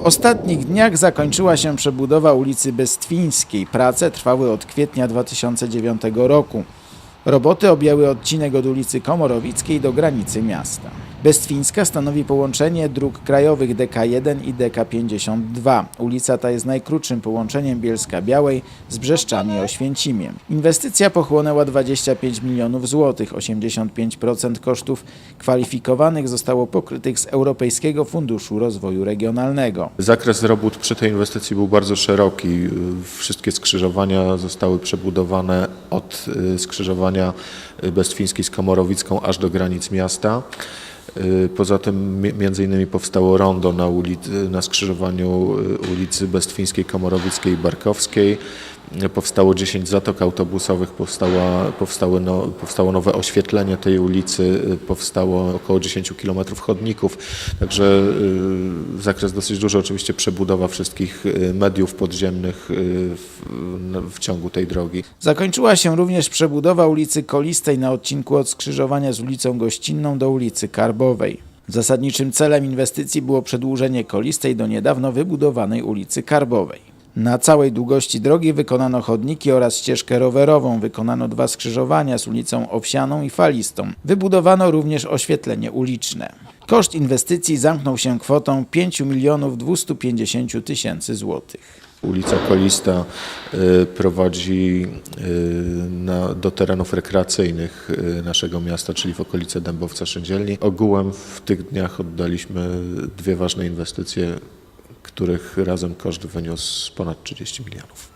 W ostatnich dniach zakończyła się przebudowa ulicy Bestwińskiej. Prace trwały od kwietnia 2009 roku. Roboty objęły odcinek od ulicy Komorowickiej do granicy miasta. Bestwińska stanowi połączenie dróg krajowych DK1 i DK52. Ulica ta jest najkrótszym połączeniem Bielska Białej z Brzeszczami i Oświęcimiem. Inwestycja pochłonęła 25 milionów złotych. 85% kosztów kwalifikowanych zostało pokrytych z Europejskiego Funduszu Rozwoju Regionalnego. Zakres robót przy tej inwestycji był bardzo szeroki. Wszystkie skrzyżowania zostały przebudowane od y, skrzyżowania Bestwińskiej z Komorowicką aż do granic miasta. Y, Poza tym mi- między innymi powstało rondo na, ulicy, na skrzyżowaniu y, ulicy Bestwińskiej, Komorowickiej i Barkowskiej. Powstało 10 zatok autobusowych, no, powstało nowe oświetlenie tej ulicy, powstało około 10 km chodników. Także y, zakres dosyć duży, oczywiście przebudowa wszystkich y, mediów podziemnych y, w, w ciągu tej drogi. Zakończyła się również przebudowa ulicy Kolistej na odcinku od skrzyżowania z ulicą Gościnną do ulicy Karbowej. Zasadniczym celem inwestycji było przedłużenie Kolistej do niedawno wybudowanej ulicy Karbowej. Na całej długości drogi wykonano chodniki oraz ścieżkę rowerową, wykonano dwa skrzyżowania z ulicą Owsianą i Falistą. Wybudowano również oświetlenie uliczne. Koszt inwestycji zamknął się kwotą 5 milionów 250 tysięcy złotych. Ulica Kolista y, prowadzi y, do terenów rekreacyjnych y, naszego miasta, czyli w okolice Dębowca Szyndzielni. Ogółem w tych dniach oddaliśmy dwie ważne inwestycje, których razem koszt wyniósł ponad 30 milionów.